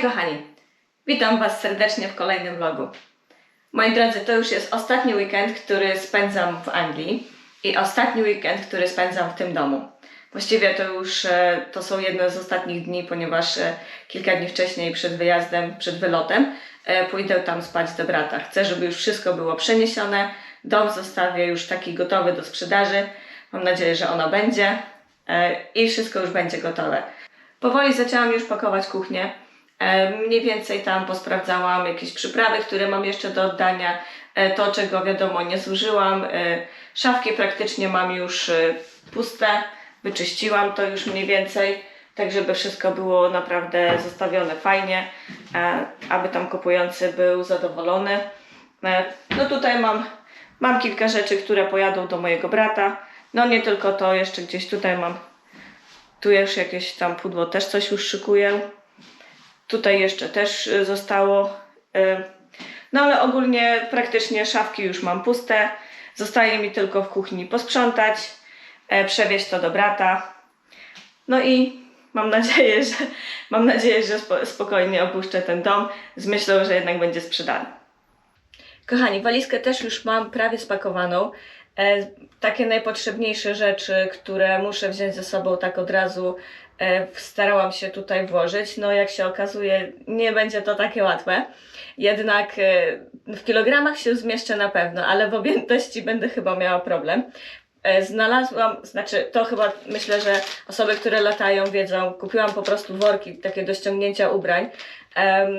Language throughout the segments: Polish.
kochani, witam Was serdecznie w kolejnym vlogu. Moi drodzy, to już jest ostatni weekend, który spędzam w Anglii i ostatni weekend, który spędzam w tym domu. Właściwie to już e, to są jedne z ostatnich dni, ponieważ e, kilka dni wcześniej przed wyjazdem, przed wylotem e, pójdę tam spać do brata. Chcę, żeby już wszystko było przeniesione, dom zostawię już taki gotowy do sprzedaży. Mam nadzieję, że ono będzie i wszystko już będzie gotowe. Powoli zaczęłam już pakować kuchnię. E, Mniej więcej tam posprawdzałam jakieś przyprawy, które mam jeszcze do oddania. E, To, czego wiadomo nie zużyłam. E, Szafki praktycznie mam już puste. Wyczyściłam to już mniej więcej, tak żeby wszystko było naprawdę zostawione fajnie, aby tam kupujący był zadowolony. No tutaj mam, mam kilka rzeczy, które pojadą do mojego brata. No nie tylko to, jeszcze gdzieś tutaj mam tu już jakieś tam pudło też coś już szykuję. Tutaj jeszcze też y, zostało. y, No ale ogólnie praktycznie szafki już mam puste. Zostaje mi tylko w kuchni posprzątać, e, przewieźć to do brata. No i mam nadzieję, że mam nadzieję, że spo, spokojnie opuszczę ten dom z myślą, że jednak będzie sprzedany. Kochani, walizkę też już mam prawie spakowaną. E, takie najpotrzebniejsze rzeczy, które muszę wziąć ze sobą tak od razu, starałam się tutaj włożyć. No, jak się okazuje, nie będzie to takie łatwe. Jednak e, w kilogramach się zmieszczę na pewno, ale w objętości będę chyba miała problem. E, Znalazłam, znaczy to chyba myślę, że osoby, które latają wiedzą, kupiłam po prostu worki takie do ściągnięcia ubrań. Em,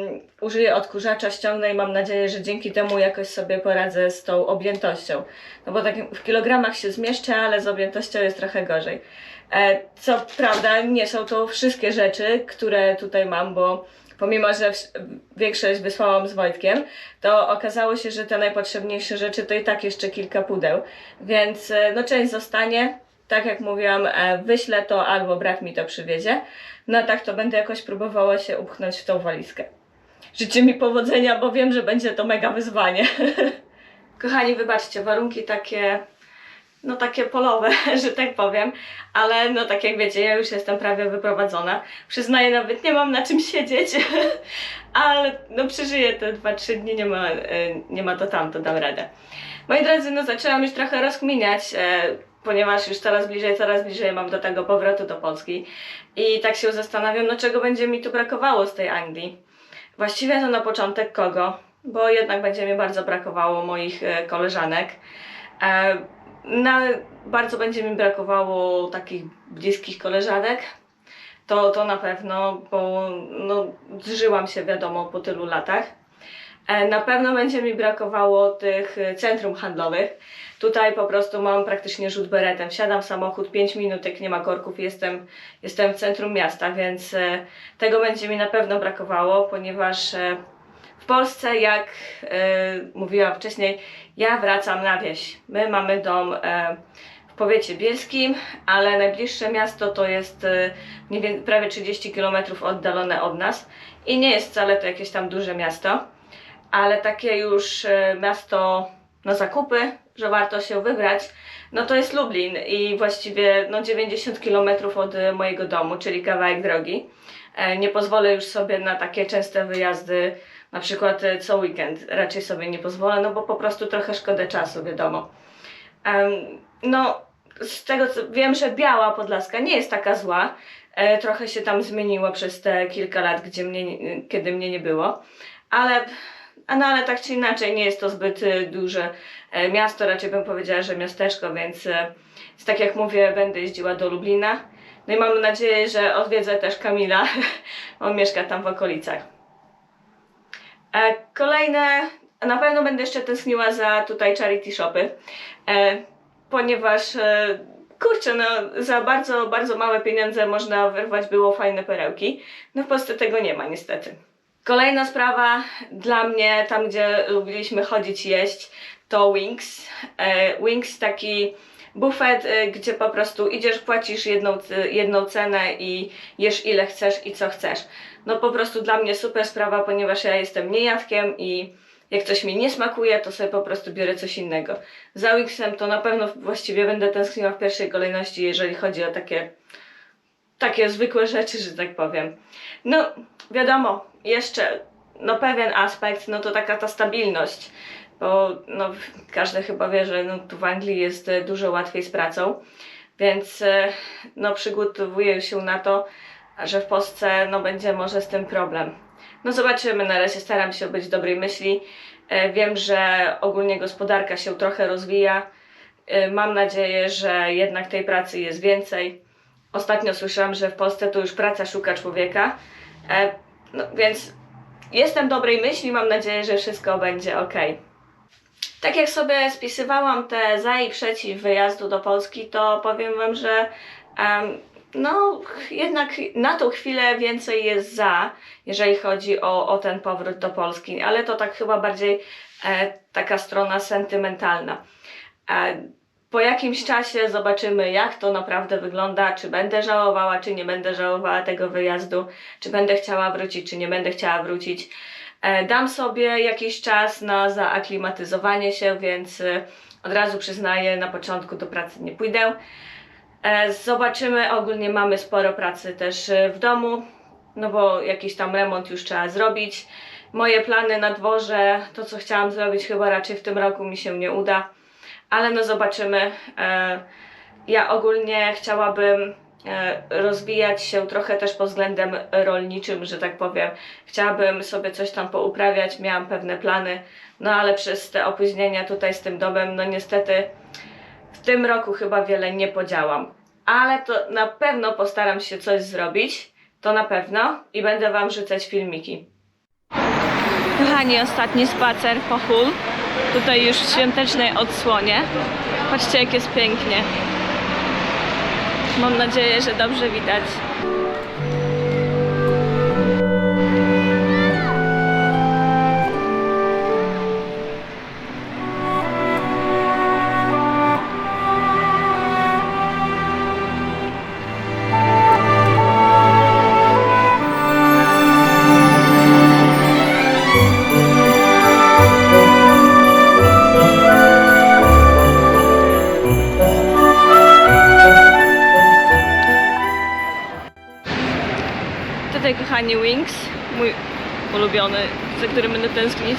użyję odkurzacza, ściągnę i mam nadzieję, że dzięki temu jakoś sobie poradzę z tą objętością. No bo tak w kilogramach się zmieszczę, ale z objętością jest trochę gorzej. E, co prawda nie są to wszystkie rzeczy, które tutaj mam, bo pomimo, że większość wysłałam z Wojtkiem, to okazało się, że te najpotrzebniejsze rzeczy to i tak jeszcze kilka pudeł. Więc e, no część zostanie. Tak jak mówiłam, e, wyślę to albo brat mi to przywiezie. No tak to będę jakoś próbowała się upchnąć w tą walizkę. Życzę mi powodzenia, bo wiem, że będzie to mega wyzwanie. Kochani, wybaczcie, warunki takie, no takie polowe, że tak powiem, ale no tak jak wiecie, ja już jestem prawie wyprowadzona. Przyznaję, nawet nie mam na czym siedzieć, ale no przeżyję te 2-3 dni, nie ma, e, nie ma to tam, to dam radę. Moi drodzy, no zaczęłam już trochę rozkminiać, e, ponieważ już coraz bliżej, coraz bliżej mam do tego powrotu do Polski i tak się zastanawiam, no czego będzie mi tu brakowało z tej Anglii. Właściwie to na początek kogo, bo jednak będzie mi bardzo brakowało moich e, koleżanek. Na, bardzo będzie mi brakowało takich bliskich koleżanek. To, to na pewno, bo no, zżyłam się wiadomo po tylu latach. E, Na pewno będzie mi brakowało tych e, centrum handlowych. Tutaj po prostu mam praktycznie rzut beretem. Wsiadam w samochód, 5 minutek, nie ma korków, jestem, jestem w centrum miasta, więc e, tego będzie mi na pewno brakowało, ponieważ w Polsce, jak e, mówiłam wcześniej, ja wracam na wieś. My mamy dom e, w powiecie bielskim, ale najbliższe miasto to jest e, prawie 30 km oddalone od nas i nie jest wcale to jakieś tam duże miasto ale takie już e, miasto na zakupy, że warto się wybrać, no to jest Lublin i właściwie no 90 km od e, mojego domu, czyli kawałek drogi. E, Nie pozwolę już sobie na takie częste wyjazdy, na przykład e, co weekend. Raczej sobie nie pozwolę, no bo po prostu trochę szkoda czasu, wiadomo. No, z tego co wiem, że Biała Podlaska nie jest taka zła. E, Trochę się tam zmieniło przez te kilka lat, gdzie mnie, kiedy mnie nie było. Ale no ale tak czy inaczej nie jest to zbyt e, duże miasto, raczej bym powiedziała, że miasteczko, więc tak jak mówię, będę jeździła do Lublina. No i mam nadzieję, że odwiedzę też Kamila. On mieszka tam w okolicach. E, Kolejne, na pewno będę jeszcze tęskniła za tutaj charity shopy, e, ponieważ e, kurczę, no za bardzo, bardzo małe pieniądze można wyrwać było fajne perełki. No w Polsce tego nie ma niestety. Kolejna sprawa dla mnie, tam gdzie lubiliśmy chodzić jeść, to Wings. Wings taki bufet, e, gdzie po prostu idziesz, płacisz jedną, c- jedną cenę i jesz ile chcesz i co chcesz. No po prostu dla mnie super sprawa, ponieważ ja jestem niejadkiem i jak coś mi nie smakuje, to sobie po prostu biorę coś innego. Za Wingsem to na pewno właściwie będę tęskniła w pierwszej kolejności, jeżeli chodzi o takie takie zwykłe rzeczy, że tak powiem. No, wiadomo, jeszcze no pewien aspekt, no to taka ta stabilność, bo no, każdy chyba wie, że no, tu w Anglii jest e, dużo łatwiej z pracą, więc e, no przygotowuję się na to, że w Polsce no będzie może z tym problem. No zobaczymy, na razie staram się być dobrej myśli. E, Wiem, że ogólnie gospodarka się trochę rozwija. Mam nadzieję, że jednak tej pracy jest więcej. Ostatnio słyszałam, że w Polsce to już praca szuka człowieka. No więc jestem dobrej myśli, mam nadzieję, że wszystko będzie ok. Tak jak sobie spisywałam te za i przeciw wyjazdu do Polski, to powiem Wam, że em, no jednak na tą chwilę więcej jest za, jeżeli chodzi o, o ten powrót do Polski, ale to tak chyba bardziej e, taka strona sentymentalna. E, po jakimś czasie zobaczymy, jak to naprawdę wygląda, czy będę żałowała, czy nie będę żałowała tego wyjazdu, czy będę chciała wrócić, czy nie będę chciała wrócić. E, Dam sobie jakiś czas na zaaklimatyzowanie się, więc e, od razu przyznaję, na początku do pracy nie pójdę. E, Zobaczymy, ogólnie mamy sporo pracy też w domu, no bo jakiś tam remont już trzeba zrobić. Moje plany na dworze, to co chciałam zrobić, chyba raczej w tym roku mi się nie uda, ale no zobaczymy. Ja ogólnie chciałabym rozwijać się trochę też pod względem rolniczym, że tak powiem. Chciałabym sobie coś tam pouprawiać, miałam pewne plany, no ale przez te opóźnienia tutaj z tym domem, no niestety w tym roku chyba wiele nie podziałam. Ale to na pewno postaram się coś zrobić, to na pewno i będę Wam rzucać filmiki. Kochani, ostatni spacer po Hull. Tutaj już w świątecznej odsłonie. Patrzcie, jak jest pięknie. Mam nadzieję, że dobrze widać. Wings, mój ulubiony, za którym będę tęsknić.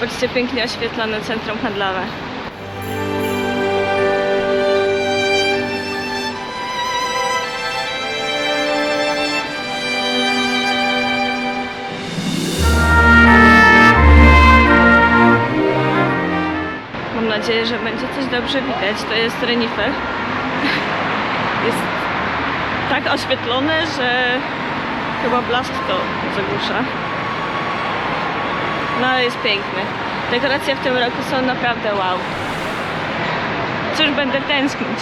Patrzcie, pięknie oświetlone centrum handlowe. Mam nadzieję, że będzie coś dobrze widać. To jest renifer. Jest tak oświetlone, że chyba blask to zagłusza. No ale jest piękny. Dekoracje w tym roku są naprawdę wow. Cóż będę tęsknić.